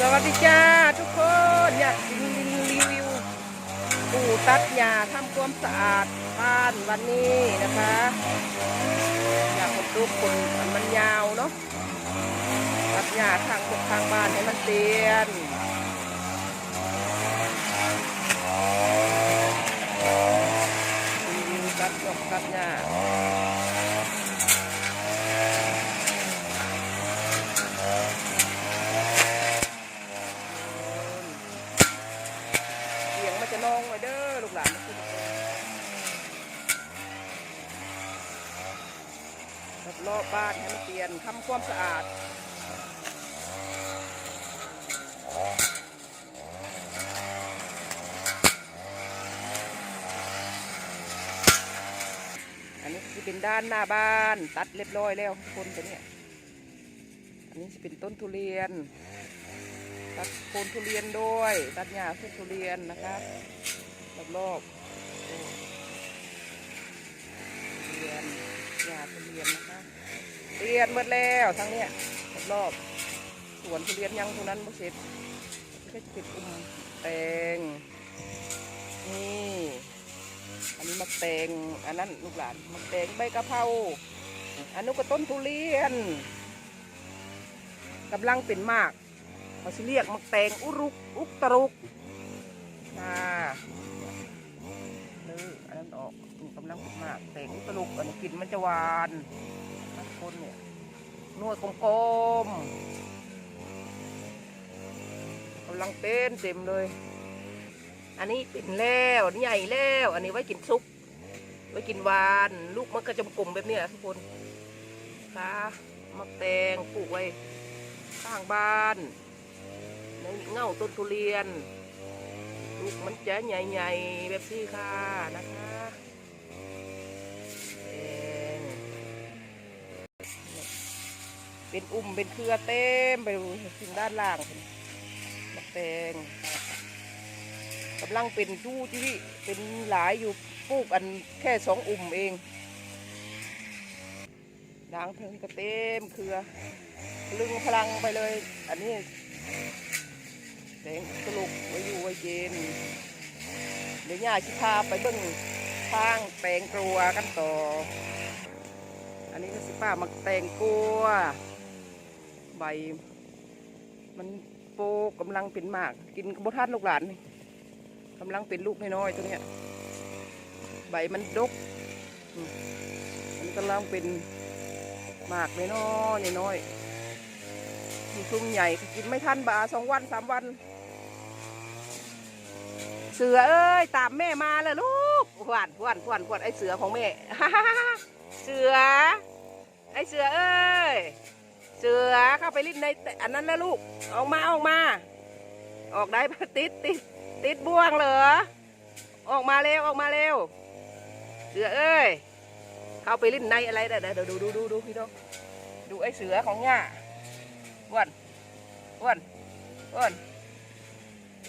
สวัสดีจ้าทุกคนอยากกินรีวิวปูตัดหญ้าทำความสะอาดบ้านวันนี้นะคะ อยากคนทุกคนมันยาวเนาะตัดหญ้าทางบกทางบ้านให้มันเตียนรีวิวตัดดอกตัดหญ้า เสียงมันจะนองไว้เด้อลูกหลานนะทุกคน รอบบ้านให้มันเปลี่ยนทำความสะอาดอันนี้จะเป็นด้านหน้าบ้าน ตัดเรียบร้อยแล้วคนตัวนี้อันนี้จะเป็นต้นทุเรียน ตัดโคนทุเรียนด้วย ตัดหญ้าทุเรียนนะคะรอบๆโอ้ทุเรียน หญ้าทุเรียนนะคะเรียนหมดแล้วทั้งเนี้ยรอบๆสวนทุเรียนยังท่านั้นไม่เสร็จก็จะเป็นอุ้มแตงนี่อันนี้มะแตงอันนั้นลูกหลานมะแตงใบกะเพราอันนู้นก็ต้นทุเรียนกำลังเป็นมากเขาเรียกมักแตงอุรุกอุกตรุกน่าเนื้ออันนั้นออ กำลังขึ้นมากแตงอุกตรุกอันนี้กลิ่นมันจะหวานบางคนเนี่ยนวดกลมๆกำลังเต้นเต็มเลย อันนี้เป็นแล้วอันนี้ใหญ่แล้ว อันนี้ไว้กินซุปไว้กินหวาน ลูกมันก็จะกลมแบบนี้ทุกคนค่ะมักแตงปลูกไว้ข้างบ้านในเง่าต้นทุเรียน ลูกมันจะใหญ่ๆแบบนี้ค่ะนะคะแดง เป็นอุ่มเป็นเครือเต็มไปถึงด้านล่างมะแตงกำลังเป็นชู้ที่เป็นหลายอยู่ปลูกอันแค่สองอุ่มเองด่างเพิงก็เต็มเครือ ลึงพลังไปเลย อันนี้แสงสลุกไว้อยู่ไว้เย็นเดี๋ยวย่าชิพาไปเบิ้งทางแตงกลัวกันต่อ อันนี้ก็สิป้ามักแตงกลัว ใบ มันโปกำลังเป็นหมาก กินกบทัดลูกหลานนี่กำลังเป็นลูกน้อยๆตัวเนี้ย ใบมันดก มันกำลังเป็นหมากน้อยๆน้อยๆที่ทุ่งใหญ่ก็กินไม่ทันบาสองวันสามวัน เสือเอ้ยตามแม่มาเลยลูกหวานหวานหวานหวานไอเสือของแม่ เสือ ไอเสือเอ้ย เสือเข้าไปลิ้นในอันนั้นแล้วลูก ออกมาออกมา ออกได้ติดติดติดบ่วงเหรอ ออกมาเร็วออกมาเร็ว เสือเอ้ย เข้าไปลิ้นในอะไรเดี๋ยวเดี๋ยวดูดูดูดูพี่น้องดูไอเสือของย่าอ้วนอ้วนอ้วน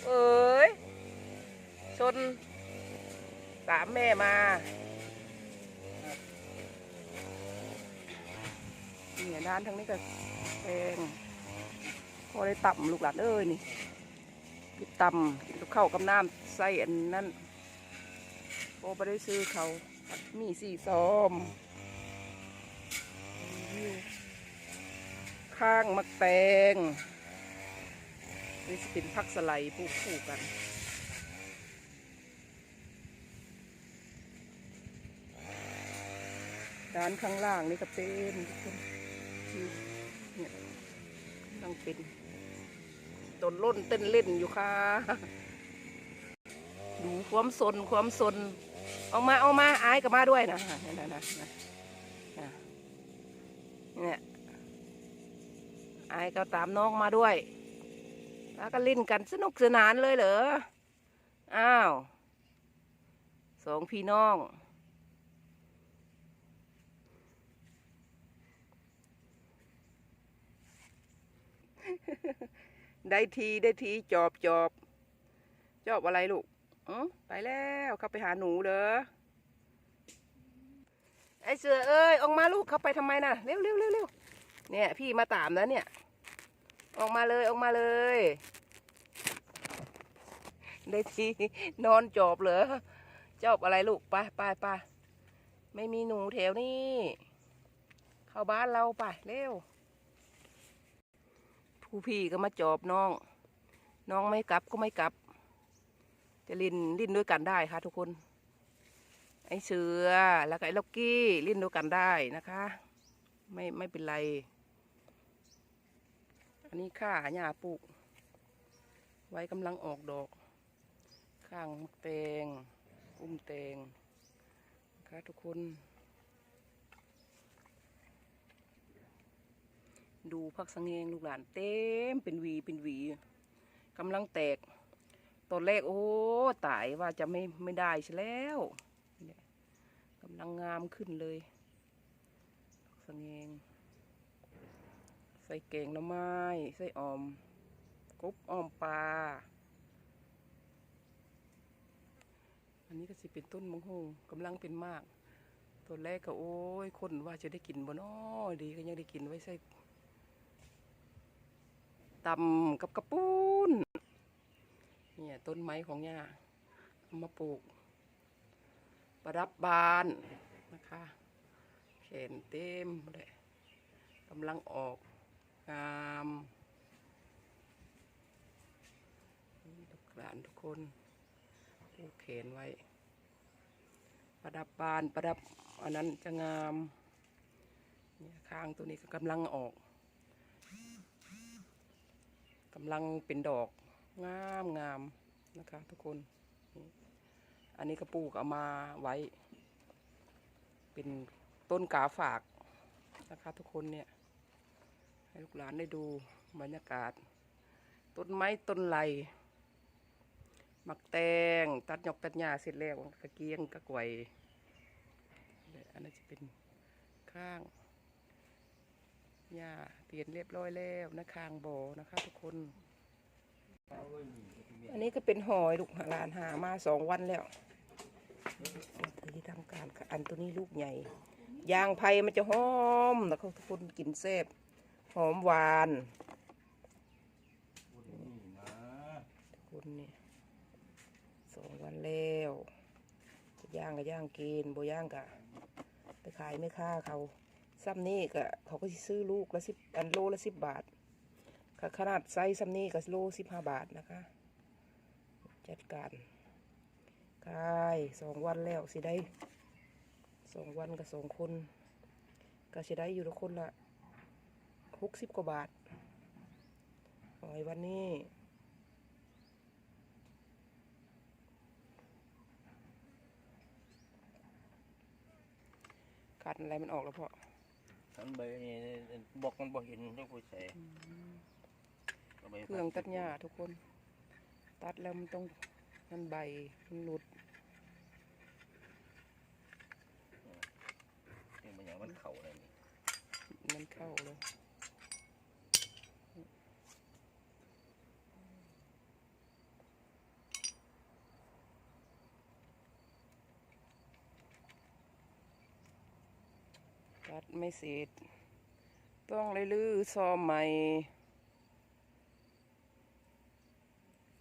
เอ้ยชนตามแม่มา เนี่ยด้านทั้งนี้ก็แพงพอได้ต่ำลูกหลานเอ้ยนี่กินต่ำกินกับข้าวกับน้ำใส่อันนั้นพอไปได้ซื้อเขามีสี่ซอมข้างมักแตงนี่จะเป็นพักสไลด์ปลูกคู่กันด้านข้างล่างนี่ก็เป็นทุกคน เนี่ยต้องเป็นต้นล่นเต้นเล่นอยู่ค่ะ ดูความสนความสนออกมาออกมาอายกับมาด้วยนะนะนะนะนะเนี่ยไอ้ก็ตามน้องมาด้วย แล้วก็เล่นกันสนุกสนานเลยเหรอ อ้าว สองพี่น้อง ได้ทีได้ทีจอบจอบจอบอะไรลูกอ๋อไปแล้วเข้าไปหาหนูเด้อไอเสือเอ้ยออกมาลูกเข้าไปทำไมน่ะเร็วเร็วเร็วเร็วเนี่ยพี่มาตามแล้วเนี่ย ออกมาเลยออกมาเลย ได้ทีนอนจอบเหรอจอบอะไรลูกไปไปไปไม่มีหนูแถวนี้เข้าบ้านเราไปเร็ว ผู้พี่ก็มาจอบน้อง น้องไม่กลับก็ไม่กลับ จะลินลินด้วยกันได้ค่ะ ทุกคน ไอเสือแล้วก็ไอล็อกกี้ลินด้วยกันได้นะคะ ไม่ไม่เป็นไร อันนี้ข้าหญ้าปลูก ไว้กำลังออกดอก ข้างมักแตงอุ้มแตงนะคะทุกคน ดูพักสังเงงลูกหลานเต็มเป็นวีเป็นวีกำลังแตกตอนแรกโอ้ตายว่าจะไม่ไม่ได้ใช่แล้วกำลังงามขึ้นเลยพักสังเงงใส่เก่งหน่อไม้ใส่ออมกบออมปลาอันนี้ก็สิเป็นต้นมังหูกำลังเป็นมากตอนแรกก็โอ้ยคนว่าจะได้กินบ่น้อดีก็ยังได้กินไว้ใส่ ตำกับกระปุ้นเนี่ยต้นไม้ของย่าเอามาปลูก ประดับบานนะคะแขนเต็มเลยกำลังออกงามนี่ลูกหลานทุกคนปลูกแขนไว้ ประดับบานประดับอันนั้นจะงามเนี่ยข้างตัวนี้ก็กำลังออก กำลังเป็นดอกงามงามนะคะ ทุกคน อันนี้ก็ปลูกเอามาไว้ เป็นต้นกาฝากนะคะ ทุกคนเนี่ย ให้ลูกหลานได้ดูบรรยากาศ ต้นไม้ต้นไหลมักแตงตัดหยอกตัดหญ้าเสร็จแล้วกระเกียงกระกวยเนี่ยอันนั้นจะเป็นข้าง หญ้าเปลี่ยนเรียบร้อยแล้วนะคางบ่อนะคะ ทุกคน อันนี้ก็เป็นหอยลูกหลานหามาสองวันแล้วที่ทำการอันตัวนี้ลูกใหญ่ยางไผ่มันจะหอมแล้วเขาทุกคนกินแซ่บหอมหวานทุกคนเนี่ยสองวันแล้วจะย่างก็ย่างกินโบย่างก็ไปขายไม่ค่าเขา ซ้ำนี่ก็เขาก็ซื้อลูกละสิบอันโลละสิบบาทค่ะขนาดไซส์ซ้ำนี่ก็โลสิบห้าบาทนะคะ จัดการกายสองวันแล้วสิได้สองวันกับสองคน ก็สิได้อยู่ละคนละหกสิบกว่าบาทหอยวันนี้กัดอะไรมันออกแล้วพอ อันใบนี่บอกมันบอกเห็นต้องพูดใส่าใบเครื่องตัดหญ้าทุกคน ตัดแล้วมันต้องมันใบมันหลุดเป็นบางอย่างมันเข่าอะไรนี่มันเข้าเลย ไม่เสร็จ ต้องเลยลื้อซ่อมใหม่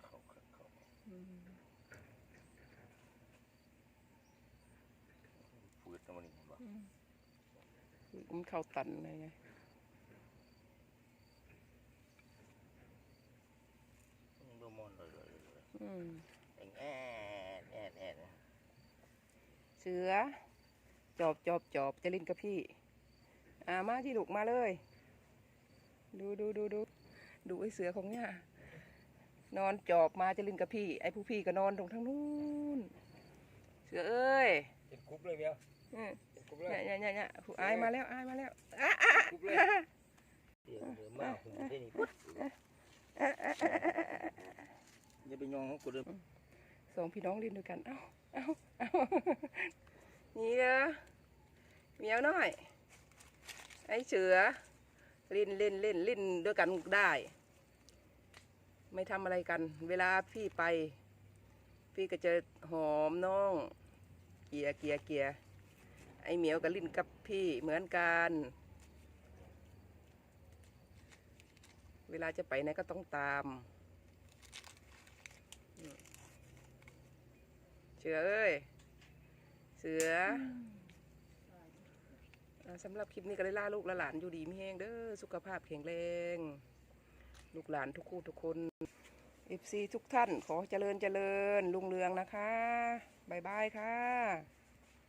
เข่าเข่าเข่าฝืดแล้วมันนี่บอกมันเข้าตันเลยไงดูมอนเลยเลยเลยอืมแอนแอนแอนแอนเสือจอบจอบจอบจะลินกับพี่ อ่ามาที่ลูกมาเลย ดูดูดูดูดูไอ้เสือของเนี่ยนอนจอบมาจะลินกับพี่ ไอ้ผู้พี่ก็นอนตรงทางนู้นเสือเอ้ยเป็นคุบเลยเบี้ยวอืมเป็นคุบเลยเนี่ยเนี่ยเนี่ยเนี่ยผู้อายมาแล้วอายมาแล้วอะอะคุบเลยเดี๋ยวเดี๋ยวมาผมได้นี่อย่าไปยองเขากูเดิมสองพี่น้องลินด้วยกัน เอ้าเอ้าเอ้านี่เด้อเหมียวน้อย ไอ้เสือลินเล่นเล่นลินด้วยกันได้ ไม่ทำอะไรกัน เวลาพี่ไป พี่ก็จะหอมน้อง เกียร์เกียร์เกียร์ไอ้เหมียวกับลินกับพี่เหมือนกัน เวลาจะไปไหนก็ต้องตามเสือเอ้ย เสืออ่า สำหรับคลิปนี้ก็ได้ล่าลูกและหลานอยู่ดีมีแห้งเด้อสุขภาพแข็งแรง ลูกหลานทุกคู่ทุกคนเอฟซีทุกท่านขอเจริญเจริญลุงเรืองนะคะบ๊ายบายค่ะ